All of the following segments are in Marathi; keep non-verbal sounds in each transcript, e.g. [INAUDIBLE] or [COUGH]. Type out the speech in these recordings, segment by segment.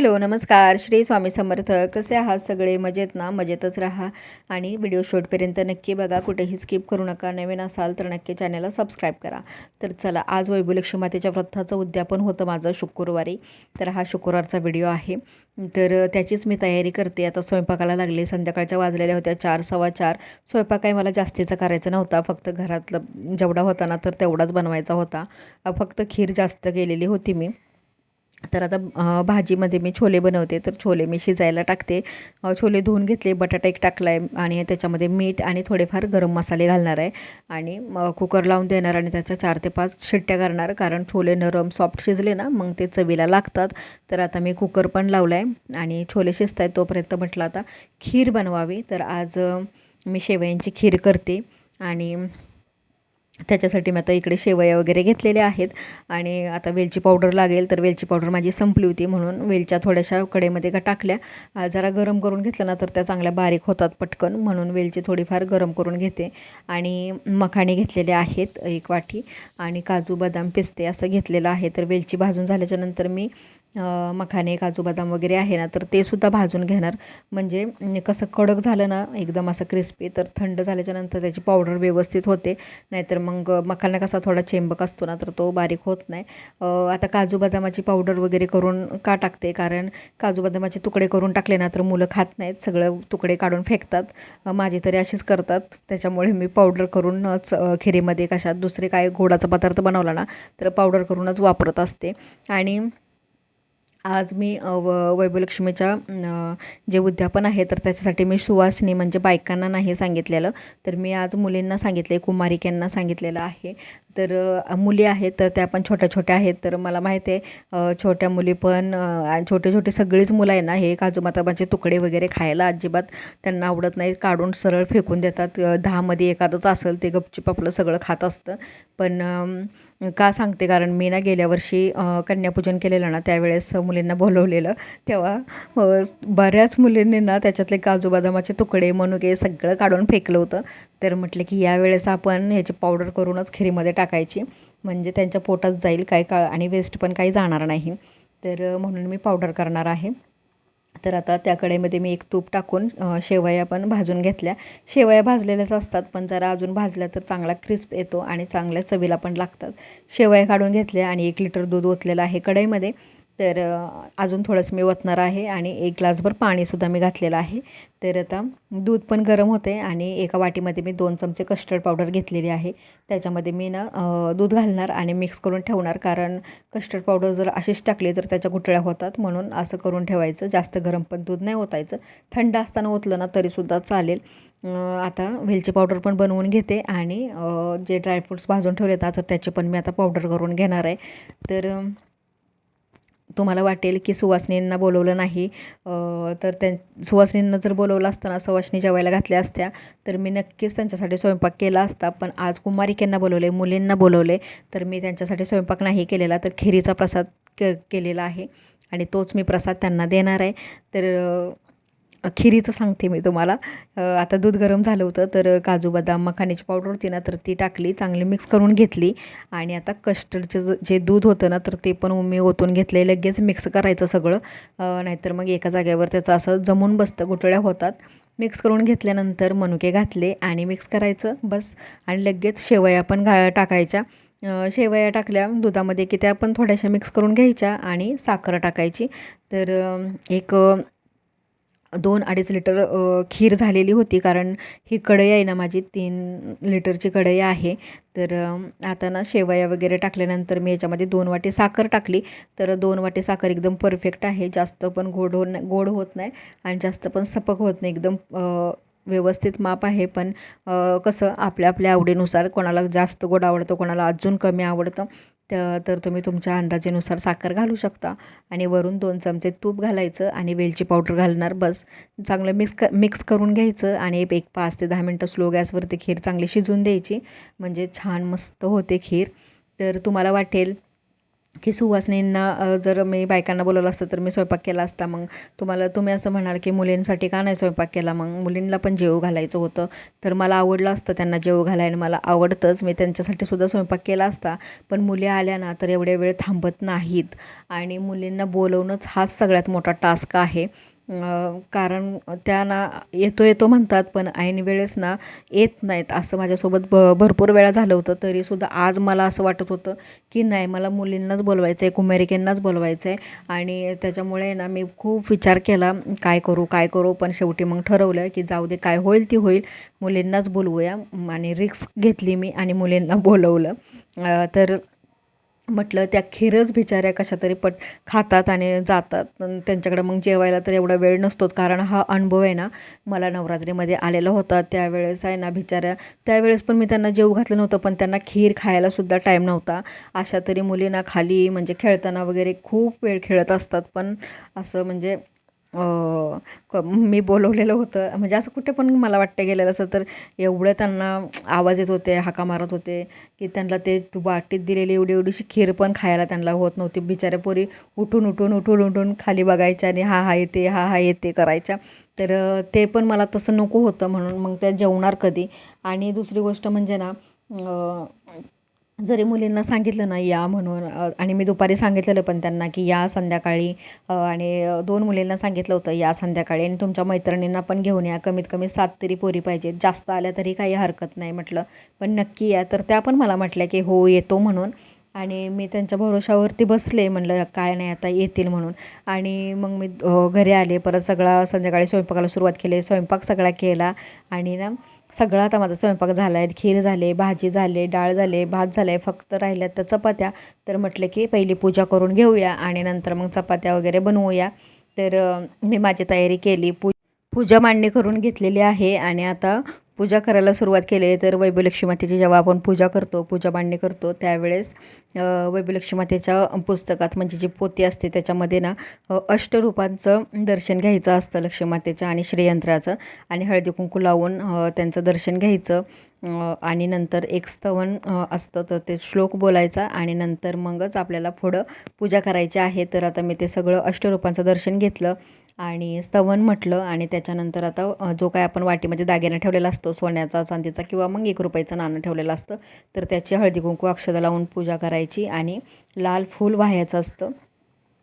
हॅलो नमस्कार. श्री स्वामी समर्थ. कसे आहात सगळे? मजेत ना? मजेतच राहा. आणि व्हिडिओ शॉर्टपर्यंत नक्की बघा. कुठेही स्किप करू नका. नवीन असाल तर नक्की चॅनलला सबस्क्राईब करा. तर चला आज वैभुलक्ष्मी मातेच्या व्रताचं उद्यापन होतं माझं शुक्रवारी. तर हा शुक्रवारचा व्हिडिओ आहे. तर त्याचीच मी तयारी करते. आता स्वयंपाकाला लागले. संध्याकाळच्या वाजलेल्या होत्या चार सव्वा चार. स्वयंपाक काही मला जास्तीचा करायचा नव्हता. फक्त घरातलं जेवढा होता ना तर तेवढाच बनवायचा होता. फक्त खीर जास्त केलेली होती मी. तर आता भाजीमध्ये मी छोले बनवते तर छोले मी शिजायला टाकते. छोले धुवून घेतले बटाटा एक टाकला आहे आणि त्याच्यामध्ये मीठ आणि थोडेफार गरम मसाले घालणार आहे. आणि कुकर लावून देणार आणि त्याच्या चार ते पाच शिट्ट्या करणार कारण छोले नरम सॉफ्ट शिजले ना मग ते चवीला लागतात. तर आता मी कुकर पण लावला आहे आणि छोले शिजत आहेत तोपर्यंत म्हटलं आता खीर बनवावी. तर आज मी शेवयांची खीर करते आणि त्याच्यासाठी मी आता इकडे शेवया वगैरे घेतलेल्या आहेत. आणि आता वेलची पावडर लागेल तर वेलची पावडर माझी संपली होती म्हणून वेलच्या थोड्याशा कडेमध्ये का टाकल्या. जरा गरम करून घेतलं ना तर त्या चांगल्या बारीक होतात पटकन म्हणून वेलची थोडीफार गरम करून घेते. आणि मखाणे घेतलेले आहेत एक वाटी आणि काजू बदाम पिस्ते असं घेतलेलं आहे. तर वेलची भाजून झाल्याच्यानंतर मी मखाने काजू बदाम वगैरे आहे ना तर ते सुद्धा भाजून घेणार. म्हणजे कसं कडक झालं ना एकदम असं क्रिस्पी तर थंड झाल्याच्यानंतर त्याची पावडर व्यवस्थित होते. नाहीतर मग मखाना कसा थोडा चेंबक असतो ना तर तो बारीक होत नाही. आता काजू बदामाची पावडर वगैरे करून का टाकते? कारण काजू बदामाचे तुकडे करून टाकले ना तर मुलं खात नाहीत. सगळं तुकडे काढून फेकतात. माझे तरी अशीच करतात. त्याच्यामुळे मी पावडर करूनच खिरीमध्ये कशात दुसरे काय गोडाचा पदार्थ बनवला ना तर पावडर करूनच वापरत असते. आणि आज मी व वैभवलक्ष्मीच्या जे उद्यापन आहे तर त्याच्यासाठी मी सुवासिनी म्हणजे बायकांना नाही सांगितलेलं. तर मी आज मुलींना सांगितले कुमारिकांना सांगितलेलं आहे. तर मुली आहेत तर त्या पण छोट्या छोट्या आहेत. तर मला माहीत आहे छोट्या मुली पण छोटे छोटे सगळीच मुलं आहे ना हे काजू माताबाचे तुकडे वगैरे खायला अजिबात त्यांना आवडत नाही. काढून सरळ फेकून देतात. दहामध्ये एखादंच असेल ते गपचिप आपलं सगळं खात असतं. पण का सांगते? कारण मी ना गेल्या वर्षी कन्यापूजन केलेलं ना त्यावेळेस मुलींना बोलवलेलं. तेव्हा बऱ्याच मुलींनी ना त्याच्यातले काजू बदामाचे तुकडे मनुके सगळं काढून फेकलं होतं. तर म्हटलं की यावेळेस आपण ह्याची पावडर करूनच खिरीमध्ये टाकायची. म्हणजे त्यांच्या पोटात जाईल काय का आणि वेस्ट पण काही जाणार नाही. तर म्हणून मी पावडर करणार आहे. तर आता त्या कढईमध्ये मी एक तूप टाकून शेवया पण भाजून घेतल्या. शेवया भाजलेल्याच असतात पण जरा अजून भाजल्या तर चांगला क्रिस्प येतो आणि चांगल्या चवीला पण लागतात. शेवया काढून घेतल्या आणि एक लिटर दूध ओतलेलं आहे कढईमध्ये. तर अजून थोडंसं मी ओतणार आहे आणि एक ग्लासभर पाणीसुद्धा मी घातलेलं आहे. तर आता दूध पण गरम होते आणि एका वाटीमध्ये मी दोन चमचे कस्टर्ड पावडर घेतलेली आहे. त्याच्यामध्ये मी ना दूध घालणार आणि मिक्स करून ठेवणार. कारण कस्टर्ड पावडर जर अशीच टाकली तर त्याच्या गुटळ्या होतात. म्हणून असं करून ठेवायचं. जास्त गरम पण दूध नाही ओतायचं. थंड असताना ओतलं ना तरीसुद्धा चालेल. आता वेलची पावडर पण बनवून घेते आणि जे ड्रायफ्रूट्स भाजून ठेवले तर त्याची पण मी आता पावडर करून घेणार आहे. तर तुम्हाला वाटेल की सुवासिनींना बोलवलं नाही तर त्या सुवासिनींना जर बोलवलं असताना सुवासिनी जेवायला घातल्या असत्या तर मी नक्कीच त्यांच्यासाठी स्वयंपाक केला असता. पण आज कुमारिकेंना बोलवले मुलींना बोलवले तर मी त्यांच्यासाठी स्वयंपाक नाही केलेला तर खिरीचा प्रसाद के केलेला आहे. आणि तोच मी प्रसाद त्यांना देणार आहे. तर खिरीचं सांगते मी तुम्हाला. आता दूध गरम झालं होतं तर काजू बदाम मखाण्याची पावडर होती ना तर ती टाकली चांगली मिक्स करून घेतली. आणि आता कस्टर्डचं जे दूध होतं ना तर ते पण मी ओतून घेतले लगेच मिक्स करायचं सगळं. नाहीतर मग एका जागेवर त्याचं असं जमून बसतं गुठळ्या होतात. मिक्स करून घेतल्यानंतर मनुके घातले आणि मिक्स करायचं बस. आणि लगेच शेवया पण घा टाकायच्या. शेवया टाकल्या दुधामध्ये की त्या पण थोड्याशा मिक्स करून घ्यायच्या आणि साखर टाकायची. तर एक दोन अडीच लिटर खीर झालेली होती. कारण ही कढई आहे ना माझी तीन लिटरची कढई आहे. तर आता ना शेवया वगैरे टाकल्यानंतर मी याच्यामध्ये दोन वाटी साखर टाकली. तर दोन वाटी साखर एकदम परफेक्ट आहे. जास्त पण गोड हो गोड होत नाही आणि जास्त पण सपक होत नाही. एकदम व्यवस्थित माप आहे. पण कसं आपल्या आपल्या आवडीनुसार कोणाला जास्त गोड आवडतं कोणाला अजून कमी आवडतं. तर तुम्ही तुमच्या अंदाजेनुसार साखर घालू शकता. आणि वरून दोन चमचे तूप घालायचं आणि वेलची पावडर घालणार बस. चांगलं मिक्स क मिक्स करून घ्यायचं आणि एक पाच ते दहा मिनटं स्लो गॅसवरती खीर चांगली शिजून द्यायची. म्हणजे छान मस्त होते खीर. तर तुम्हाला वाटेल की सुवासनींना जर मी बायकांना बोलवलं असतं तर मी स्वयंपाक केला असता मग तुम्हाला तुम्ही असं म्हणाल की मुलींसाठी का नाही स्वयंपाक केला? मग मुलींना पण जेव घालायचं होतं. तर मला आवडलं असतं त्यांना जेव घालायला. मला आवडतंच. मी त्यांच्यासाठी सुद्धा स्वयंपाक केला असता. पण मुली आल्या ना तर एवढ्या वेळ थांबत नाहीत. आणि मुलींना बोलवणंच हाच सगळ्यात मोठा टास्क आहे. कारण त्या ना येतो येतो म्हणतात पण ऐन वेळेस ना येत नाहीत. असं माझ्यासोबत ब भरपूर वेळा झालं होतं. तरीसुद्धा आज मला असं वाटत होतं की नाही मला मुलींनाच बोलवायचं आहे कुमेरिकेंनाच बोलवायचं आहे आणि त्याच्यामुळे ना मी खूप विचार केला काय करू काय करू पण शेवटी मग ठरवलं की जाऊ दे काय होईल ती होईल. मुलींनाच बोलवूया. आणि रिक्स घेतली मी आणि मुलींना बोलवलं. तर म्हटलं त्या खीरच बिचाऱ्या कशा तरी पट खातात आणि जातात. त्यांच्याकडे मग जेवायला तर एवढा वेळ नसतोच. कारण हा अनुभव आहे ना मला नवरात्रीमध्ये आलेला होता. त्यावेळेस आहे ना बिचाऱ्या त्यावेळेस पण मी त्यांना जेव घातलं नव्हतं. पण त्यांना खीर खायला सुद्धा टाईम नव्हता. अशा तरी मुलींना खाली म्हणजे खेळताना वगैरे खूप वेळ खेळत असतात. पण असं म्हणजे मी बोलवलेलं होतं. म्हणजे असं कुठे पण मला वाटतं गेलेलं असं तर एवढं त्यांना आवाज येत होते हाका मारत होते की त्यांना ते तू वाटीत दिलेली एवढी एवढीशी खीर पण खायला त्यांना होत नव्हती. बिचाऱ्या पोरी उठून उठून उठून उठून खाली बघायच्या आणि हा हा येते हा हा येते करायच्या. तर ते पण मला तसं नको होतं म्हणून मग त्या जेवणार कधी. आणि दुसरी गोष्ट म्हणजे ना जरी मुलींना सांगितलं ना या म्हणून आणि मी दुपारी सांगितलेलं पण त्यांना की या संध्याकाळी आणि दोन मुलींना सांगितलं होतं या संध्याकाळी आणि तुमच्या मैत्रिणींना पण घेऊन या कमीत कमी सात तरी पोरी पाहिजेत जास्त आल्या तरी काही हरकत नाही म्हटलं. पण नक्की या तर त्या पण मला म्हटल्या की हो येतो म्हणून. आणि मी त्यांच्या भरोशावरती बसले म्हणलं काय नाही आता येतील म्हणून. आणि मग मी घरी आले परत सगळा संध्याकाळी स्वयंपाकाला सुरुवात केली स्वयंपाक सगळा केला. आणि ना सगळा आता माझा स्वयंपाक झाला आहे खीर झाले भाजी झाले डाळ झाले भात झाले फक्त राहिल्या तर चपात्या. तर म्हटलं की पहिली पूजा करून घेऊया आणि नंतर मग चपात्या वगैरे बनवूया. तर मी माझी तयारी केली. पू पूजा मांडणी करून घेतलेली आहे आणि आता पूजा करायला सुरुवात केली तर वैभवलक्ष्मी मातेची जेव्हा आपण पूजा करतो पूजा मांडणी करतो त्यावेळेस अ, मातेच्या पुस्तकात म्हणजे जी पोती असते त्याच्यामध्ये ना अष्टरूपांचं दर्शन घ्यायचं असतं लक्ष्मीमातेच्या आणि श्रीयंत्राचं आणि हळदी कुंकू लावून त्यांचं दर्शन घ्यायचं. आणि नंतर एक स्तवन असतं तर ते श्लोक बोलायचा आणि नंतर मगच आपल्याला पुढं पूजा करायची आहे. तर आता मी ते सगळं अष्टरूपांचं दर्शन घेतलं. आणि स्तवन म्हटलं आणि त्याच्यानंतर आता जो काय आपण वाटीमध्ये दागिना ठेवलेला असतो सोन्याचा चांदीचा किंवा मग एक रुपयाचं नाणं ठेवलेलं असतं तर त्याची हळदी कुंकू अक्षदा लावून पूजा करायची आणि लाल फूल वाहायचं असतं.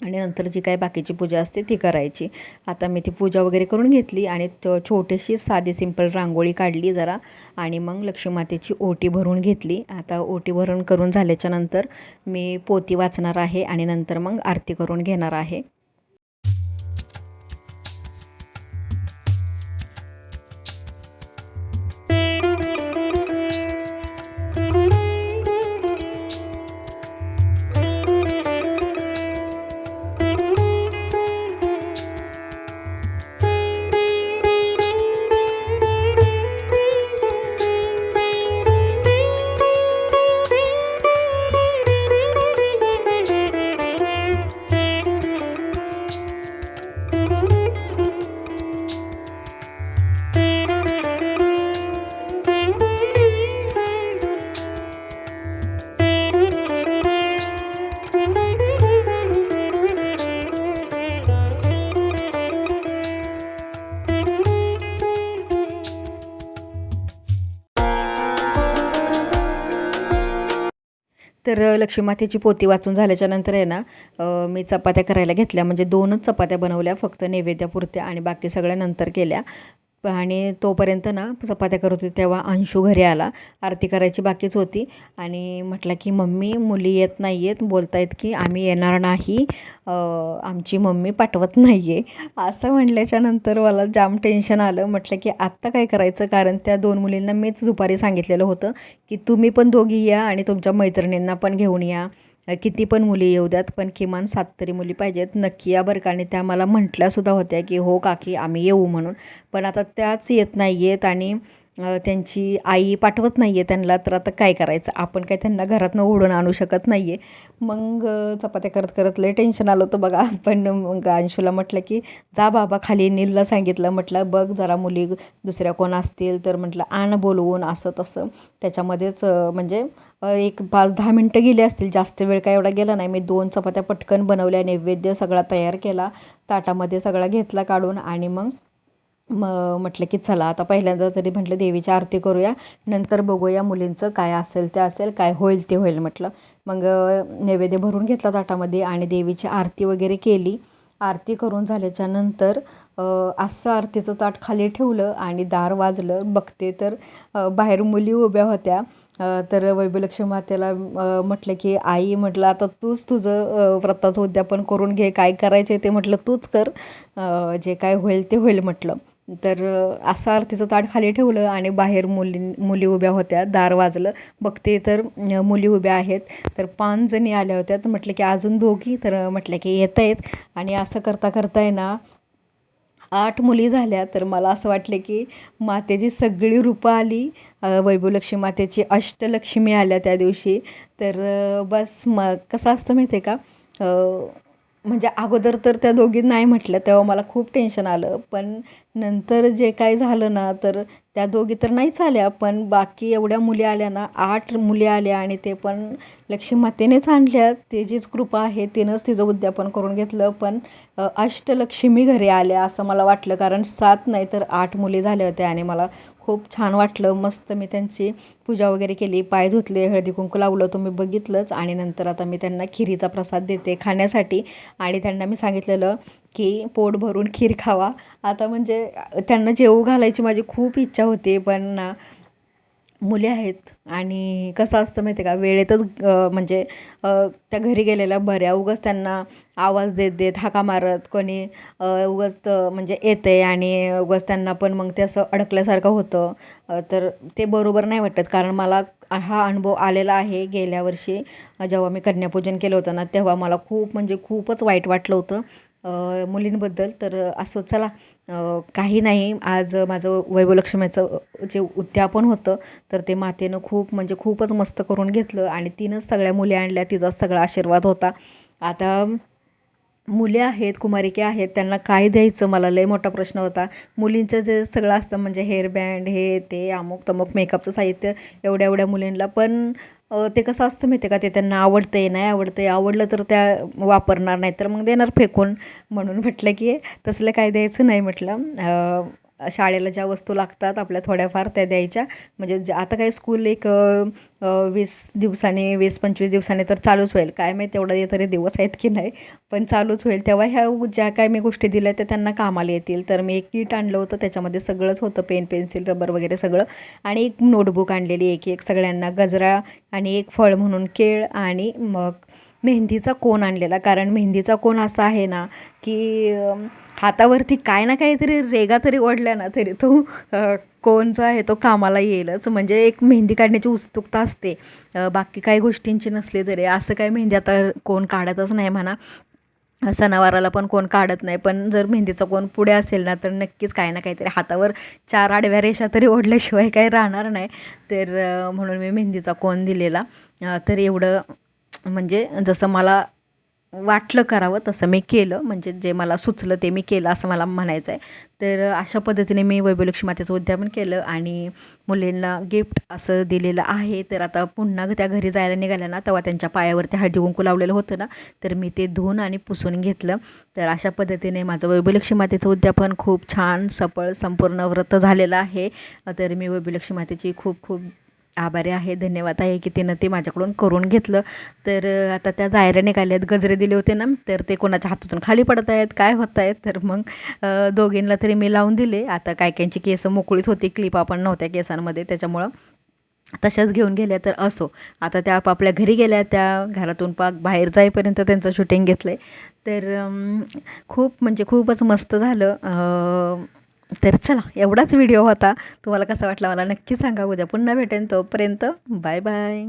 आणि नंतर जी काही बाकीची पूजा असते ती करायची. आता मी ती पूजा वगैरे करून घेतली आणि छोटीशी साधी सिंपल रांगोळी काढली जरा आणि मग लक्ष्मी मातेची ओटी भरून घेतली. आता ओटी भरून करून झाल्याच्यानंतर मी पोती वाचणार आहे आणि नंतर मग आरती करून घेणार आहे. तर लक्ष्मीमातेची लक्ष्मी मातेची पोती वाचून झाल्याच्यानंतर आहे ना मी चपात्या करायला घेतल्या. म्हणजे दोनच चपात्या बनवल्या फक्त नैवेद्यापुरत्या आणि बाकी सगळ्या नंतर केल्या. आणि तोपर्यंत ना चपात्या करत होते तेव्हा अंशू घरी आला. आरती करायची बाकीच होती. आणि म्हटलं की मम्मी मुली येत नाही आहेत बोलतायत की आम्ही येणार नाही. आमची मम्मी पाठवत नाही आहे असं म्हणल्याच्या नंतर मला जाम टेन्शन आलं. म्हटलं की आत्ता काय करायचं? कारण त्या दोन मुलींना मीच दुपारी सांगितलेलं होतं की तुम्ही पण दोघी या आणि तुमच्या मैत्रिणींना पण घेऊन या. किती पण मुली येऊ द्यात पण किमान सात तरी मुली पाहिजेत. नक्की या बरं का आणि त्या मला म्हटल्यासुद्धा होत्या की हो काकी आम्ही येऊ म्हणून. पण आता त्याच येत नाही आहेत आणि त्यांची आई पाठवत नाही आहे त्यांना तर आता काय करायचं? आपण काय त्यांना घरातनं ओढून आणू शकत नाही आहे मग चपात्या करत करत लय टेन्शन आलं होतं बघा. [LAUGHS] पण मग अंशूला म्हटलं की जा बाबा खाली नीलला सांगितलं. म्हटलं बघ जरा मुली दुसऱ्या कोण असतील? तर म्हटलं आण बोलवून असं तसं. त्याच्यामध्येच म्हणजे एक पाच दहा मिनटं गेली असतील. जास्त वेळ काय एवढा गेला नाही. मी दोन चपात्या पटकन बनवल्या नैवेद्य सगळा तयार केला ताटामध्ये सगळा घेतला काढून आणि मग मग म्हटलं की चला आता पहिल्यांदा तरी म्हटलं देवीची आरती करूया नंतर बघूया मुलींचं काय असेल ते असेल काय होईल ते होईल म्हटलं. मग नैवेद्य भरून घेतला ताटामध्ये आणि देवीची आरती वगैरे केली. आरती करून झाल्याच्यानंतर असं आरतीचं ताट खाली ठेवलं आणि दार वाजलं. बघते तर बाहेर मुली उभ्या होत्या. तर वैभलक्ष्मी मातेला म्हटलं की आई म्हटलं आता तूच तुझं व्रताचं उद्यापन करून घे काय करायचे ते म्हटलं तूच कर. जे काय होईल ते होईल म्हटलं. तर असा असं आरतीचं ताट खाली ठेवलं आणि बाहेर मुली मुली उभ्या होत्या दार वाजलं. बघते तर मुली उभ्या आहेत. तर पाच जणी आल्या होत्या. तर म्हटलं की अजून दोघी. तर म्हटलं की येत आहेत. आणि असं करता करता आहे ना आठ मुली झाल्या. तर मला असं वाटलं की मातेची सगळी रूपं आली. वैभवलक्ष्मी मातेची अष्टलक्ष्मी आल्या त्या दिवशी. तर बस म कसं असतं माहिती आहे का? म्हणजे अगोदर तर त्या दोघी नाही म्हटल्या तेव्हा मला खूप टेन्शन आलं. पण नंतर जे काय झालं ना तर त्या दोघी तर नाहीच आल्या. पण बाकी एवढ्या मुली आल्या ना आठ मुली आल्या आणि ते पण लक्ष्मी मातेनेच आणल्या तिचीच कृपा आहे तिनंच तिचं उद्यापन करून घेतलं. पण अष्टलक्ष्मी घरी आल्या असं मला वाटलं. कारण सात नाही तर आठ मुली झाल्या होत्या आणि मला खूप छान वाटलं. मस्त मी त्यांची पूजा वगैरे केली. पाय धुतले हळदी कुंकू लावलं तुम्ही बघितलंच. आणि नंतर आता मी त्यांना खिरीचा प्रसाद देते खाण्यासाठी. आणि त्यांना मी सांगितलेलं की पोट भरून खीर खावा. आता म्हणजे त्यांना जेवू घालायची माझी खूप इच्छा होती पण ना मुली आहेत आणि कसं असतं माहिती आहे का? वेळेतच म्हणजे त्या घरी गेलेल्या बऱ्या उगाच त्यांना आवाज देत देत हाका मारत कोणी उगाच म्हणजे येते आणि उगाच त्यांना पण मग ते असं अडकल्यासारखं होतं. तर ते बरोबर नाही वाटत. कारण मला हा अनुभव आलेला आहे गेल्या वर्षी जेव्हा मी कन्यापूजन केलं होतं ना तेव्हा मला खूप म्हणजे खूपच वाईट वाटलं होतं मुलींबद्दल. तर असं चला काही नाही. आज माझं वैभवलक्ष्मीचं जे उद्यापन होतं तर ते मातेनं खूप म्हणजे खूपच मस्त करून घेतलं आणि तिनंच सगळ्या मुली आणल्या. तिचाच सगळा आशीर्वाद होता. आता मुले आहेत कुमारिके आहेत त्यांना काय द्यायचं? मला लय मोठा प्रश्न होता. मुलींचं जे सगळं असतं म्हणजे हेअरबँड हे ते अमुक तमुक मेकअपचं साहित्य एवढ्या एवढ्या मुलींना पण ते कसं असतं माहिती आहे का? ते त्यांना आवडतं आहे नाही आवडतं आहे आवडलं तर त्या वापरणार नाही तर मग देणार फेकून म्हणून म्हटलं की तसलं काय द्यायचं नाही म्हटलं. शाळेला ज्या वस्तू लागतात आपल्या थोड्याफार त्या द्यायच्या. म्हणजे ज आता काय स्कूल एक वीस दिवसाने वीस पंचवीस दिवसाने तर चालूच होईल. काय माहीत तेवढा तरी दिवस आहेत की नाही पण चालूच होईल. तेव्हा ह्या ज्या काय मी गोष्टी दिल्या त्या त्यांना कामाला येतील. तर मी एक किट आणलं होतं त्याच्यामध्ये सगळंच होतं. पेन पेन्सिल रबर वगैरे सगळं. आणि एक नोटबुक आणलेली एक एक सगळ्यांना गजरा आणि एक फळ म्हणून केळ आणि मग मेहंदीचा कोन आणलेला? कारण मेहंदीचा कोन असा आहे ना की हातावरती काय ना काहीतरी रेगा तरी ओढल्या ना तरी तो कोण जो आहे तो कामाला येईलच. म्हणजे एक मेहंदी काढण्याची उत्सुकता असते. बाकी काही गोष्टींची नसली तरी. असं काही मेहंदी आता कोण काढतच नाही म्हणा. सणावाराला पण कोण काढत नाही. पण जर मेहंदीचा कोण पुढे असेल ना तर नक्कीच काही ना काहीतरी हातावर चार आडव्या रेषा तरी ओढल्याशिवाय काही राहणार नाही. तर म्हणून मी मेहंदीचा कोण दिलेला. तर एवढं म्हणजे जसं मला वाटलं करावं तसं मी केलं. म्हणजे जे मला सुचलं ते मी केलं असं मला म्हणायचं आहे. तर अशा पद्धतीने मी वैभवलक्ष्मी मातेचं उद्यापन केलं आणि मुलींना गिफ्ट असं दिलेलं आहे. तर आता पुन्हा त्या घरी जायला निघाल्या ना तेव्हा त्यांच्या पायावरती हळदी कुंकू लावलेलं होतं ना तर मी ते धुवून आणि पुसून घेतलं. तर अशा पद्धतीने माझं वैभवलक्ष्मी मातेचं उद्यापन खूप छान सफळ संपूर्ण व्रत झालेलं आहे. तर मी वैभवलक्ष्मी मातेची खूप खूप आभारी आहे धन्यवाद आहे की तिनं ते माझ्याकडून करून घेतलं. तर आता त्या जायला निघाल्यात गजरे दिले होते ना तर ते कोणाच्या हातातून खाली पडत आहेत काय होत आहेत? तर मग दोघींना तरी मी लावून दिले. आता काय कायची केस मोकळीच होती क्लिप आपण नव्हत्या केसांमध्ये त्याच्यामुळं तशाच घेऊन गेल्या तर असो. आता त्या आपापल्या घरी गेल्या त्या घरातून पाक बाहेर जाईपर्यंत त्यांचं शूटिंग घेतलं आहे तर खूप म्हणजे खूपच मस्त झालं. तर चला एवढाच व्हिडिओ होता. तुम्हाला कसा वाटला मला नक्की सांगा. उद्या पुन्हा भेटेन. तोपर्यंत बाय बाय